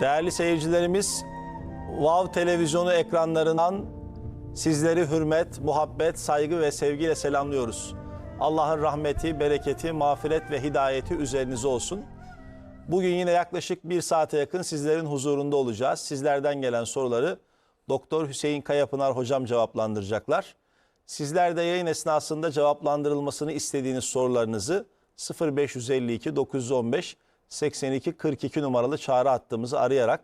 Değerli seyircilerimiz, Vav televizyonu ekranlarından sizleri hürmet, muhabbet, saygı ve sevgiyle selamlıyoruz. Allah'ın rahmeti, bereketi, mağfiret ve hidayeti üzerinize olsun. Bugün yine yaklaşık bir saate yakın sizlerin huzurunda olacağız. Sizlerden gelen soruları Doktor Hüseyin Kayapınar hocam cevaplandıracaklar. Sizler de yayın esnasında cevaplandırılmasını istediğiniz sorularınızı 0552 915 82 42 numaralı çağrı hattımızı arayarak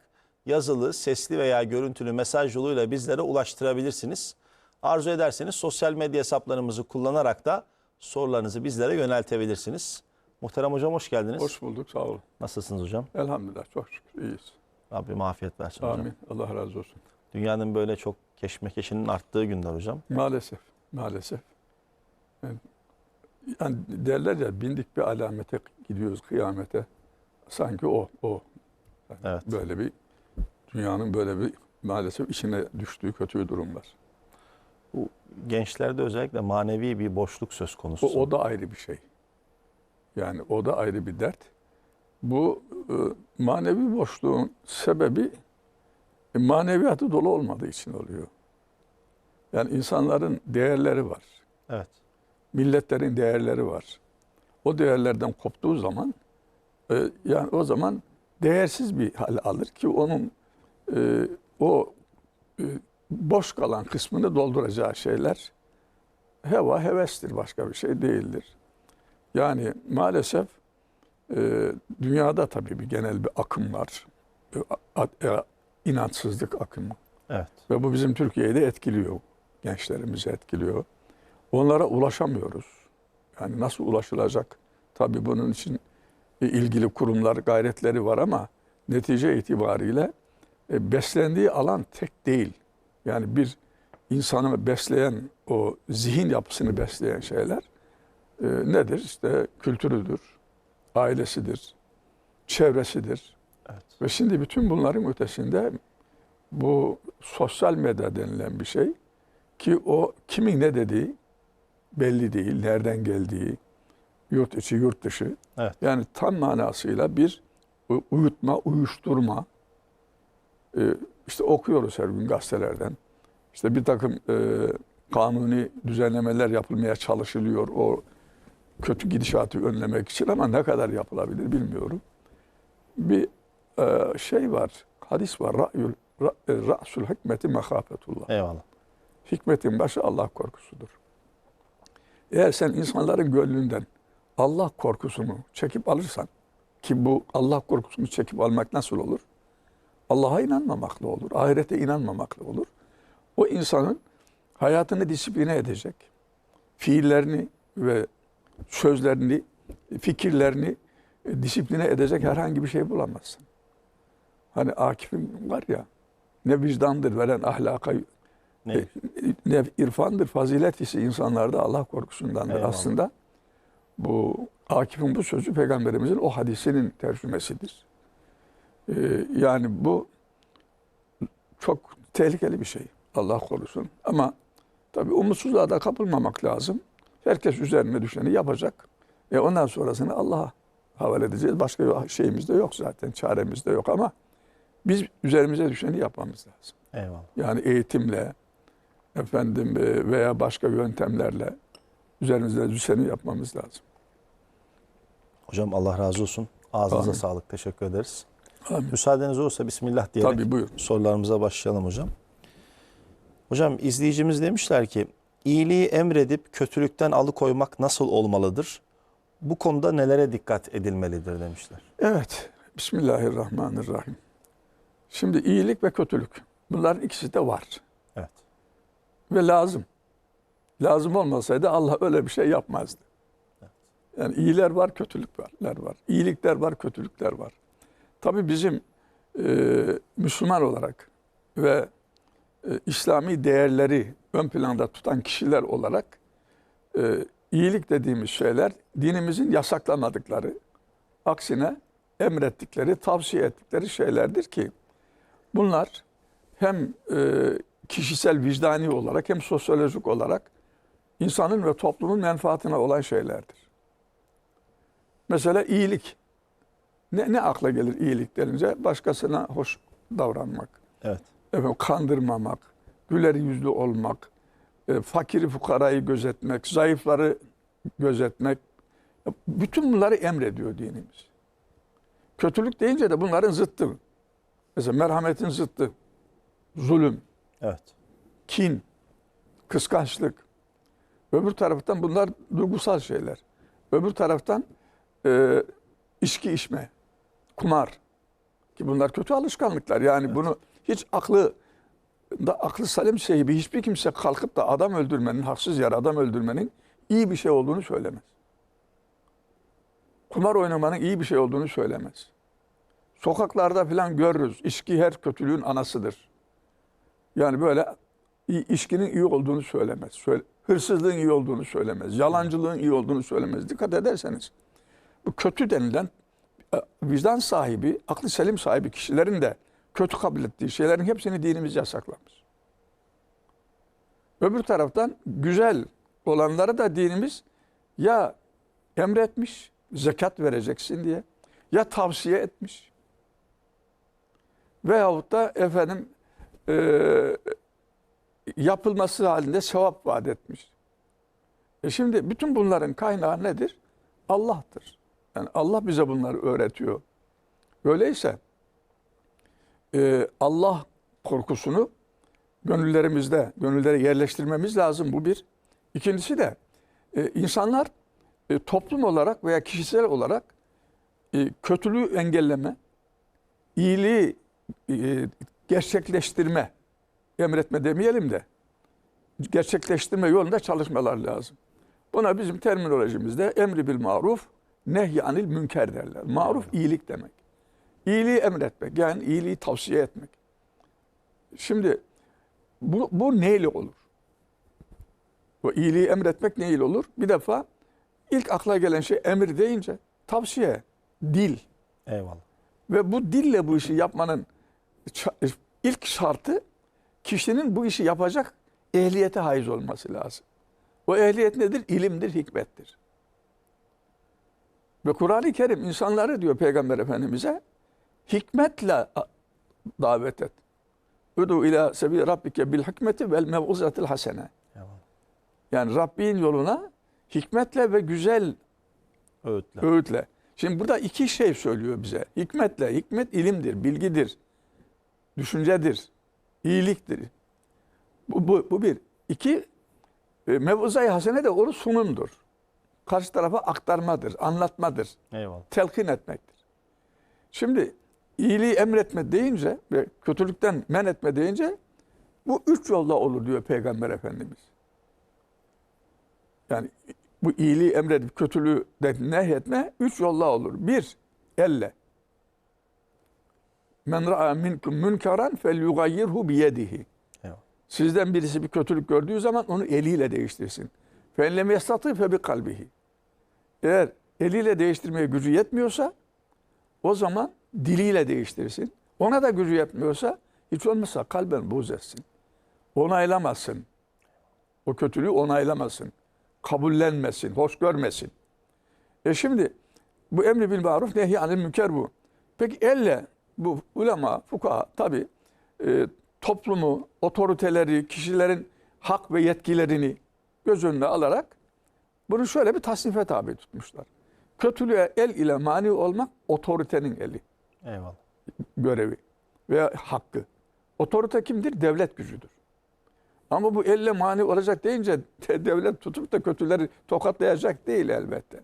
yazılı, sesli veya görüntülü mesaj yoluyla bizlere ulaştırabilirsiniz. Arzu ederseniz sosyal medya hesaplarımızı kullanarak da sorularınızı bizlere yöneltebilirsiniz. Muhterem hocam hoş geldiniz. Hoş bulduk, sağ olun. Nasılsınız hocam? Elhamdülillah, çok şükür iyiyiz. Rabbim afiyet versin hocam. Amin, Allah razı olsun. Dünyanın böyle çok keşmekeşinin arttığı günler hocam. Maalesef, maalesef. Yani, yani derler ya, bindik bir alamete gidiyoruz kıyamete. Sanki o, o. Yani Evet. Böyle bir, dünyanın böyle bir maalesef içine düştüğü kötü bir durum var. Bu gençlerde özellikle manevi bir boşluk söz konusu. O, o da ayrı bir şey. Yani o da ayrı bir dert. Bu e, manevi boşluğun sebebi e, maneviyatı dolu olmadığı için oluyor. Yani insanların değerleri var. Evet. Milletlerin değerleri var. O değerlerden koptuğu zaman yani o zaman değersiz bir hal alır ki onun e, o e, boş kalan kısmını dolduracağı şeyler heva hevestir başka bir şey değildir. Yani maalesef e, dünyada tabii bir genel bir akım var. E, e, inançsızlık akımı. Evet. Ve bu bizim Türkiye'yi de etkiliyor. Gençlerimizi etkiliyor. Onlara ulaşamıyoruz. Yani nasıl ulaşılacak? Tabii bunun için e, ilgili kurumlar gayretleri var ama netice itibariyle e, beslendiği alan tek değil. Yani bir insanı besleyen o zihin yapısını besleyen şeyler e, nedir? İşte kültürüdür, ailesidir, çevresidir. Evet. Ve şimdi bütün bunların ötesinde bu sosyal medya denilen bir şey ki o kimin ne dediği belli değil, nereden geldiği, yurt içi, yurt dışı. Evet. Yani tam manasıyla bir uyutma, uyuşturma. Ee, işte okuyoruz her gün gazetelerden. İşte bir takım e, kanuni düzenlemeler yapılmaya çalışılıyor o kötü gidişatı önlemek için ama ne kadar yapılabilir bilmiyorum. Bir e, şey var, hadis var. Ra'yul, ra, e, ra'sul hikmeti mehafetullah. Eyvallah. Hikmetin başı Allah korkusudur. Eğer sen insanların gönlünden Allah korkusunu çekip alırsan ki bu Allah korkusunu çekip almak nasıl olur? Allah'a inanmamakla olur, ahirete inanmamakla olur. O insanın hayatını disipline edecek, fiillerini ve sözlerini, fikirlerini e, disipline edecek herhangi bir şey bulamazsın. Hani Akif'in var ya, ne vicdandır veren ahlaka Ne? e, ne irfandır, fazilet ise insanlarda Allah korkusundandır. Eyvallah. Aslında bu Akif'in bu sözü peygamberimizin o hadisinin tercümesidir. Ee, yani bu çok tehlikeli bir şey. Allah korusun. Ama tabii umutsuzluğa da kapılmamak lazım. Herkes üzerine düşeni yapacak. E ondan sonrasını Allah'a havale edeceğiz. Başka bir şeyimiz de yok zaten. Çaremiz de yok ama biz üzerimize düşeni yapmamız lazım. Eyvallah. Yani eğitimle efendim e, veya başka yöntemlerle üzerimizde düşeni yapmamız lazım. Hocam Allah razı olsun. Ağzınıza Amin. sağlık. Teşekkür ederiz. Amin. Müsaadeniz olursa Bismillah diyerek Tabii buyur. sorularımıza başlayalım hocam. Hocam izleyicimiz demişler ki iyiliği emredip kötülükten alıkoymak nasıl olmalıdır? Bu konuda nelere dikkat edilmelidir demişler. Evet. Bismillahirrahmanirrahim. Şimdi iyilik ve kötülük. Bunların ikisi de var. Evet. Ve lazım. Lazım olmasaydı Allah öyle bir şey yapmazdı. Yani iyiler var, kötülükler var. İyilikler var, kötülükler var. Tabii bizim e, Müslüman olarak ve e, İslami değerleri ön planda tutan kişiler olarak e, iyilik dediğimiz şeyler dinimizin yasaklamadıkları, aksine emrettikleri, tavsiye ettikleri şeylerdir ki bunlar hem e, kişisel vicdani olarak hem sosyolojik olarak insanın ve toplumun menfaatine olan şeylerdir. Mesela iyilik. Ne, ne akla gelir iyilik denince? Başkasına hoş davranmak, Evet. efendim, kandırmamak, güler yüzlü olmak, e, fakiri fukarayı gözetmek, zayıfları gözetmek. Bütün bunları emrediyor dinimiz. Kötülük deyince de bunların zıttı. Mesela merhametin zıttı. Zulüm, Evet. kin, kıskançlık. Öbür taraftan bunlar duygusal şeyler. Öbür taraftan e, içki içme, kumar ki bunlar kötü alışkanlıklar. Yani bunu hiç aklı da aklı salim sahibi hiçbir kimse kalkıp da adam öldürmenin, haksız yere adam öldürmenin iyi bir şey olduğunu söylemez. Kumar oynamanın iyi bir şey olduğunu söylemez. Sokaklarda falan görürüz. İçki her kötülüğün anasıdır. Yani böyle içkinin iyi olduğunu söylemez. Söyle, hırsızlığın iyi olduğunu söylemez. Yalancılığın iyi olduğunu söylemez. Dikkat ederseniz bu kötü denilen e, vicdan sahibi, aklı selim sahibi kişilerin de kötü kabul ettiği şeylerin hepsini dinimiz yasaklamış. Öbür taraftan güzel olanları da dinimiz ya emretmiş, zekat vereceksin diye ya tavsiye etmiş. Veyahut da efendim e, yapılması halinde sevap vaat etmiş. E şimdi bütün bunların kaynağı nedir? Allah'tır. Yani Allah bize bunları öğretiyor. Öyleyse e, Allah korkusunu gönüllerimizde, gönüllere yerleştirmemiz lazım. Bu bir. İkincisi de e, insanlar e, toplum olarak veya kişisel olarak e, kötülüğü engelleme, iyiliği e, gerçekleştirme, emretme demeyelim de gerçekleştirme yolunda çalışmalar lazım. Buna bizim terminolojimizde emri bil maruf, nehyanil münker derler. Maruf iyilik demek. İyiliği emretmek yani iyiliği tavsiye etmek. Şimdi bu, bu neyle olur? Bu iyiliği emretmek neyle olur? Bir defa ilk akla gelen şey emir deyince tavsiye, dil. Eyvallah. Ve bu dille bu işi yapmanın ilk şartı kişinin bu işi yapacak ehliyete haiz olması lazım. O ehliyet nedir? İlimdir, hikmettir. Ve Kur'an-ı Kerim insanları diyor Peygamber Efendimiz'e hikmetle davet et. Udu ila sebi rabbike bil hikmeti vel mev'uzatil hasene. Yani Rabbin yoluna hikmetle ve güzel Öğütler. öğütle. Şimdi burada iki şey söylüyor bize. Hikmetle, hikmet ilimdir, bilgidir, düşüncedir, iyiliktir. Bu, bu, bu bir. İki, e, mevzai hasene de onu sunumdur. Karşı tarafa aktarmadır, anlatmadır, Eyvallah. telkin etmektir. Şimdi iyiliği emretme deyince ve kötülükten men etme deyince bu üç yolda olur diyor Peygamber Efendimiz. Yani bu iyiliği emredip kötülüğü de nehyetme üç yolla olur. Bir, elle. Men ra'a minkum münkeran fel yugayyirhu biyedihi. Sizden birisi bir kötülük gördüğü zaman onu eliyle değiştirsin. Fe lem yastati fe bi kalbihi. Eğer eliyle değiştirmeye gücü yetmiyorsa o zaman diliyle değiştirsin. Ona da gücü yetmiyorsa hiç olmazsa kalben buz etsin. Onaylamasın. O kötülüğü onaylamasın. Kabullenmesin, hoş görmesin. E şimdi bu emri bil maruf nehy anil münker bu. Peki elle bu ulema, fukaha tabi e, toplumu, otoriteleri, kişilerin hak ve yetkilerini göz önüne alarak bunu şöyle bir tasnife tabi tutmuşlar. Kötülüğe el ile mani olmak otoritenin eli, Eyvallah. görevi veya hakkı. Otorite kimdir? Devlet gücüdür. Ama bu elle mani olacak deyince de- devlet tutup da kötüleri tokatlayacak değil elbette.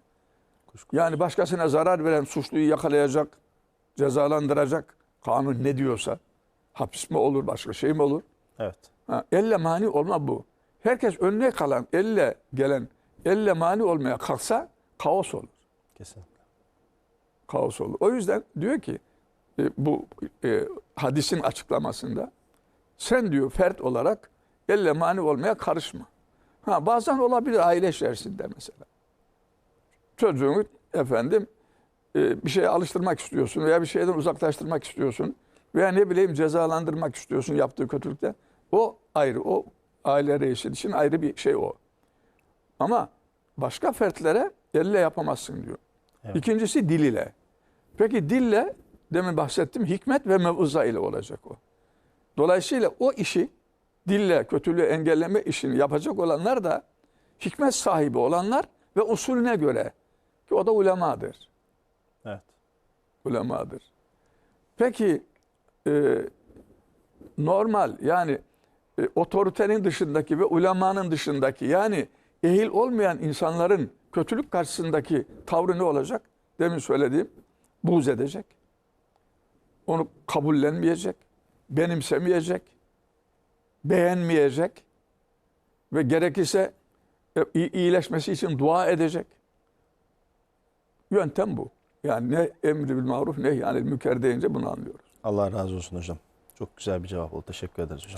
Yani başkasına zarar veren suçluyu yakalayacak, cezalandıracak. Kanun ne diyorsa. Hapis mi olur, başka şey mi olur? Evet. Ha, elle mani olma bu. Herkes önüne kalan, elle gelen, elle mani olmaya kalksa kaos olur. Kesinlikle. Kaos olur. O yüzden diyor ki e, bu e, hadisin açıklamasında sen diyor fert olarak elle mani olmaya karışma. Ha, bazen olabilir aile içerisinde mesela. Çocuğunu efendim e, bir şeye alıştırmak istiyorsun veya bir şeyden uzaklaştırmak istiyorsun veya ne bileyim cezalandırmak istiyorsun yaptığı kötülükte. O ayrı. O aile reisi için ayrı bir şey o. Ama başka fertlere elle yapamazsın diyor. Evet. İkincisi dil ile. Peki dille demin bahsettim hikmet ve mevza ile olacak o. Dolayısıyla o işi dille kötülüğü engelleme işini yapacak olanlar da hikmet sahibi olanlar ve usulüne göre ki o da ulemadır. Evet. Ulemadır. Peki e, normal yani e, otoritenin dışındaki ve ulemanın dışındaki yani ehil olmayan insanların kötülük karşısındaki tavrı ne olacak? Demin söylediğim buğz edecek. Onu kabullenmeyecek, benimsemeyecek, beğenmeyecek ve gerekirse e, iyi- iyileşmesi için dua edecek. Yöntem bu. Yani ne emri bil maruf ne yani münker deyince bunu anlıyoruz. Allah razı olsun hocam. Çok güzel bir cevap oldu. Teşekkür ederiz hocam.